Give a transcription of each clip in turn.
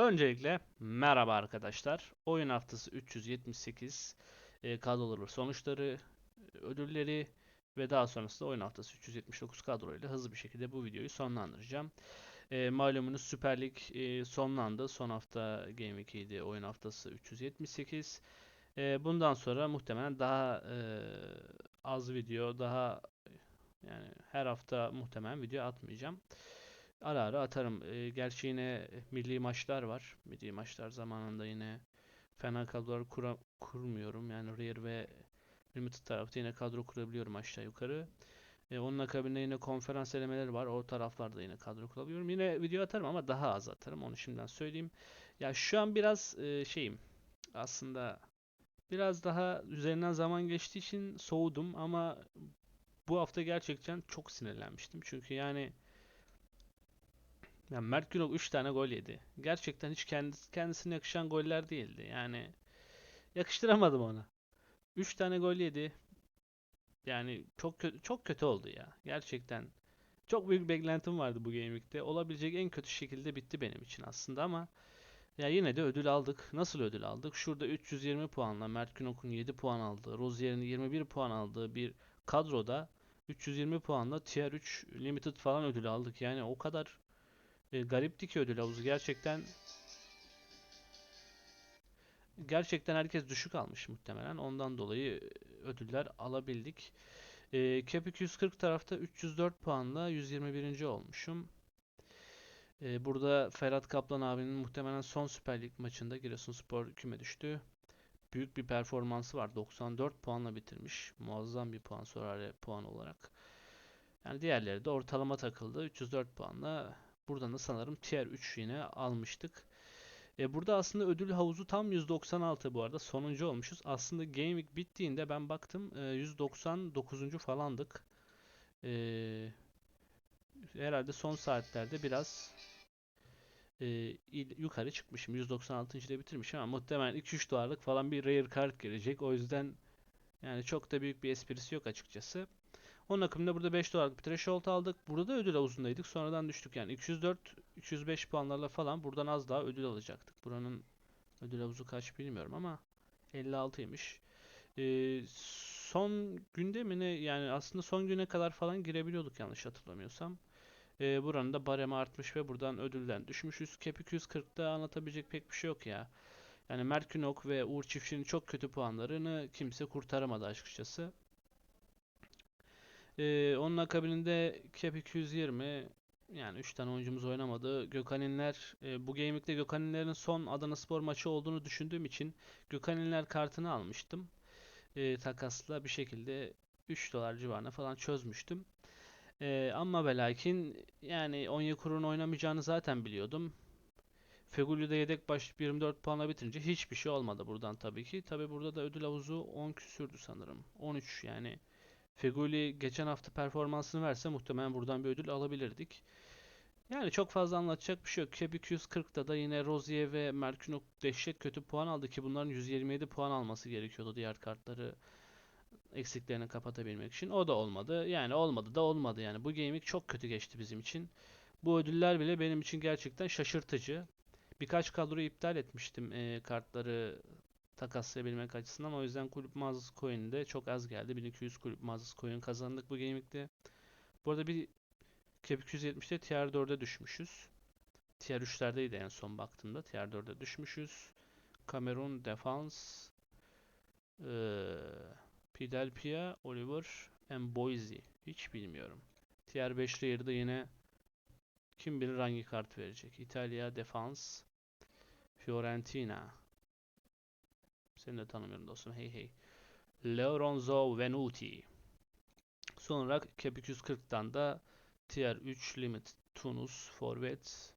Öncelikle merhaba arkadaşlar. Oyun haftası 378 e, kadroları sonuçları, ödülleri ve daha sonrasında oyun haftası 379 kadroyla hızlı bir şekilde bu videoyu sonlandıracağım. E, malumunuz Süper Lig e, sonlandı. Son hafta Game Week 7 oyun haftası 378. E, bundan sonra muhtemelen daha e, az video, daha yani her hafta muhtemelen video atmayacağım. Ara ara atarım. E, gerçi yine milli maçlar var. Milli maçlar zamanında yine fena kadrolar kura- kurmuyorum. Yani Rear ve Limited tarafta yine kadro kurabiliyorum aşağı yukarı. E, onun akabinde yine konferans elemeleri var. O taraflarda yine kadro kurabiliyorum. Yine video atarım ama daha az atarım. Onu şimdiden söyleyeyim. Ya şu an biraz e, şeyim. Aslında biraz daha üzerinden zaman geçtiği için soğudum ama bu hafta gerçekten çok sinirlenmiştim. Çünkü yani ya Mert Günok 3 tane gol yedi. Gerçekten hiç kendisi, kendisine yakışan goller değildi. Yani yakıştıramadım ona. 3 tane gol yedi. Yani çok kötü, çok kötü oldu ya. Gerçekten. Çok büyük beklentim vardı bu Week'te. Olabilecek en kötü şekilde bitti benim için aslında ama ya yine de ödül aldık. Nasıl ödül aldık? Şurada 320 puanla Mert Günok'un 7 puan aldığı, Rozier'in 21 puan aldığı bir kadroda 320 puanla Tier 3 Limited falan ödül aldık. Yani o kadar e, garipti ki ödül havuzu. Gerçekten gerçekten herkes düşük almış muhtemelen. Ondan dolayı e, ödüller alabildik. E, Cap 240 tarafta 304 puanla 121. olmuşum. E, burada Ferhat Kaplan abinin muhtemelen son Süper Lig maçında Giresunspor küme düştü. Büyük bir performansı var. 94 puanla bitirmiş. Muazzam bir puan sorar puan olarak. Yani diğerleri de ortalama takıldı. 304 puanla Buradan da sanırım Tier 3 yine almıştık. E, burada aslında ödül havuzu tam 196 bu arada. Sonuncu olmuşuz. Aslında Game Week bittiğinde ben baktım e, 199. falandık. E, herhalde son saatlerde biraz e, yukarı çıkmışım. 196. de bitirmişim ama muhtemelen 2-3 dolarlık falan bir rare card gelecek. O yüzden yani çok da büyük bir esprisi yok açıkçası. Onun akımında burada 5 dolarlık bir threshold aldık. Burada da ödül havuzundaydık. Sonradan düştük yani. 204 205 puanlarla falan buradan az daha ödül alacaktık. Buranın ödül havuzu kaç bilmiyorum ama 56'ymış. Ee, son günde mi ne yani aslında son güne kadar falan girebiliyorduk yanlış hatırlamıyorsam. Ee, buranın da baremi artmış ve buradan ödülden düşmüşüz. Cap 240'da anlatabilecek pek bir şey yok ya. Yani Mert Günok ve Uğur Çiftçi'nin çok kötü puanlarını kimse kurtaramadı açıkçası. Ee, onun akabinde Cap 220 yani 3 tane oyuncumuz oynamadı. Gökhan'inler e, bu Week'te Gökhan'inlerin son Adanaspor maçı olduğunu düşündüğüm için Gökhan'inler kartını almıştım. E, takasla bir şekilde 3 dolar civarına falan çözmüştüm. E, ama ve lakin yani Onyekuru'nun oynamayacağını zaten biliyordum. Fegüli'de yedek baş 24 puanla bitirince hiçbir şey olmadı buradan tabii ki. Tabii burada da ödül havuzu 10 küsürdü sanırım. 13 yani. Feguli geçen hafta performansını verse muhtemelen buradan bir ödül alabilirdik. Yani çok fazla anlatacak bir şey yok. Keb 240'da da yine Rozier ve Merkünok dehşet kötü puan aldı ki bunların 127 puan alması gerekiyordu diğer kartları eksiklerini kapatabilmek için. O da olmadı. Yani olmadı da olmadı yani. Bu gaming çok kötü geçti bizim için. Bu ödüller bile benim için gerçekten şaşırtıcı. Birkaç kadroyu iptal etmiştim e, kartları takaslayabilmek açısından. O yüzden kulüp mağazası coin'i de çok az geldi. 1200 kulüp mağazası coin kazandık bu gaming'de. Bu arada bir Cap 270'te Tier 4'e düşmüşüz. Tier 3'lerdeydi en son baktığımda. Tier 4'e düşmüşüz. Cameroon Defense ee, Pidelpia, Oliver and Boise. Hiç bilmiyorum. Tier 5'te yerde yine kim bilir hangi kart verecek. İtalya Defense Fiorentina seni de tanımıyorum dostum. Hey hey. Lorenzo Venuti. Sonra Cap 240'dan da Tier 3 Limit Tunus Forvet.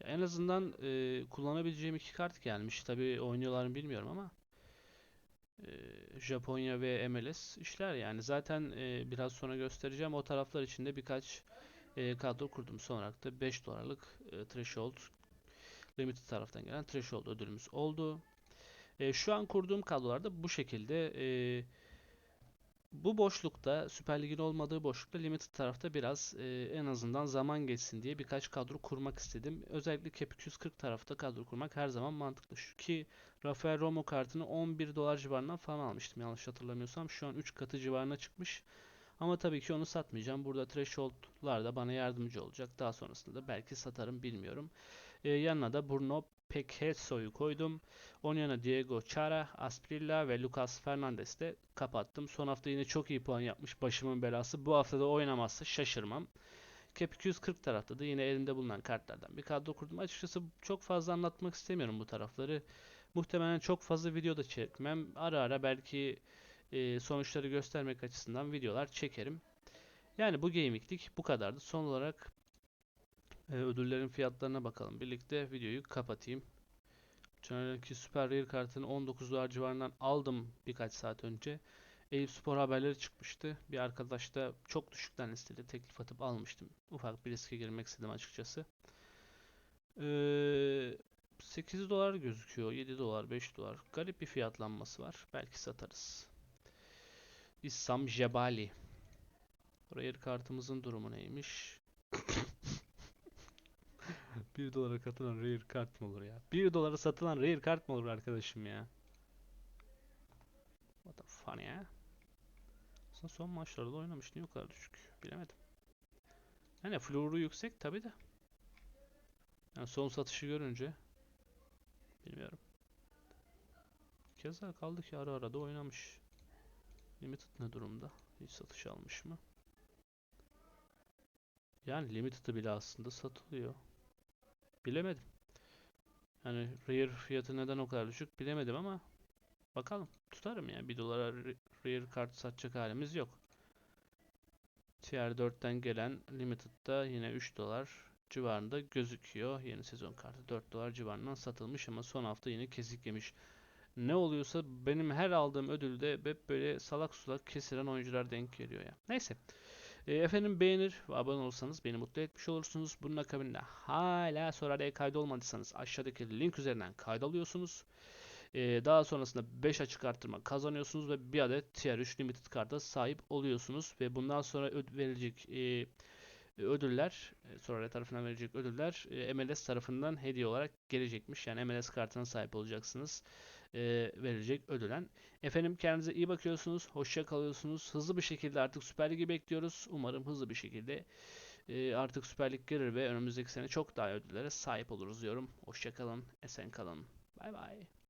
En azından e, kullanabileceğim iki kart gelmiş. Tabi oynuyorlar mı bilmiyorum ama e, Japonya ve MLS işler yani. Zaten e, biraz sonra göstereceğim. O taraflar içinde birkaç e, kadro kurdum. Sonra da 5 dolarlık e, threshold Limited taraftan gelen threshold ödülümüz oldu. E, şu an kurduğum kadrolarda bu şekilde e, Bu boşlukta Süper Lig'in olmadığı boşlukta Limited tarafta biraz e, en azından zaman geçsin diye birkaç kadro kurmak istedim. Özellikle Cap 240 tarafta kadro kurmak her zaman mantıklı. Şu ki Rafael Romo kartını 11 dolar civarından falan almıştım yanlış hatırlamıyorsam. Şu an 3 katı civarına çıkmış. Ama tabii ki onu satmayacağım. Burada threshold'lar da bana yardımcı olacak. Daha sonrasında belki satarım bilmiyorum. E, yanına da Bruno Peketso'yu koydum. Onun yanına Diego Chara, Asprilla ve Lucas Fernandez de kapattım. Son hafta yine çok iyi puan yapmış başımın belası. Bu hafta da oynamazsa şaşırmam. Cap 240 tarafta da yine elimde bulunan kartlardan bir kadro kurdum. Açıkçası çok fazla anlatmak istemiyorum bu tarafları. Muhtemelen çok fazla video da çekmem. Ara ara belki e, sonuçları göstermek açısından videolar çekerim. Yani bu gaminglik bu kadardı. Son olarak e, ödüllerin fiyatlarına bakalım. Birlikte videoyu kapatayım. Caner'inki Super Rare kartını 19 dolar civarından aldım birkaç saat önce. Eyüp Spor haberleri çıkmıştı. Bir arkadaş da çok düşükten listeli teklif atıp almıştım. Ufak bir riske girmek istedim açıkçası. Ee, 8 dolar gözüküyor. 7 dolar, 5 dolar. Garip bir fiyatlanması var. Belki satarız. İssam Jebali. Rare kartımızın durumu neymiş? 1 dolara satılan rare kart mı olur ya? 1 dolara satılan rare kart mı olur arkadaşım ya? What the fuck ya? Aslında son maçlarda oynamış. Niye o kadar düşük? Bilemedim. Yani floor'u yüksek tabi de. Yani son satışı görünce bilmiyorum. Keza kaldı ki ara ara da oynamış. Limited ne durumda? Hiç satış almış mı? Yani Limited'ı bile aslında satılıyor. Bilemedim. Yani Rare fiyatı neden o kadar düşük bilemedim ama bakalım. Tutarım ya. 1 dolara Ra- Rare kart satacak halimiz yok. Tier 4'ten gelen Limited'da yine 3 dolar civarında gözüküyor. Yeni sezon kartı 4 dolar civarından satılmış ama son hafta yine kesik yemiş. Ne oluyorsa benim her aldığım ödülde hep böyle salak sulak kesilen oyuncular denk geliyor ya. Neyse. E, efendim beğenir ve abone olursanız beni mutlu etmiş olursunuz. Bunun akabinde hala Sorara'ya kaydolmadıysanız aşağıdaki link üzerinden kaydoluyorsunuz. E, daha sonrasında 5 açık arttırma kazanıyorsunuz ve bir adet Tier 3 Limited karta sahip oluyorsunuz. Ve bundan sonra verilecek e, ödüller, e, Sorare tarafından verilecek ödüller e, MLS tarafından hediye olarak gelecekmiş. Yani MLS kartına sahip olacaksınız e, verilecek ödülen. Efendim kendinize iyi bakıyorsunuz, hoşça kalıyorsunuz. Hızlı bir şekilde artık Süper Lig'i bekliyoruz. Umarım hızlı bir şekilde e, artık Süper Lig gelir ve önümüzdeki sene çok daha ödüllere sahip oluruz diyorum. Hoşça kalın, esen kalın. Bay bay.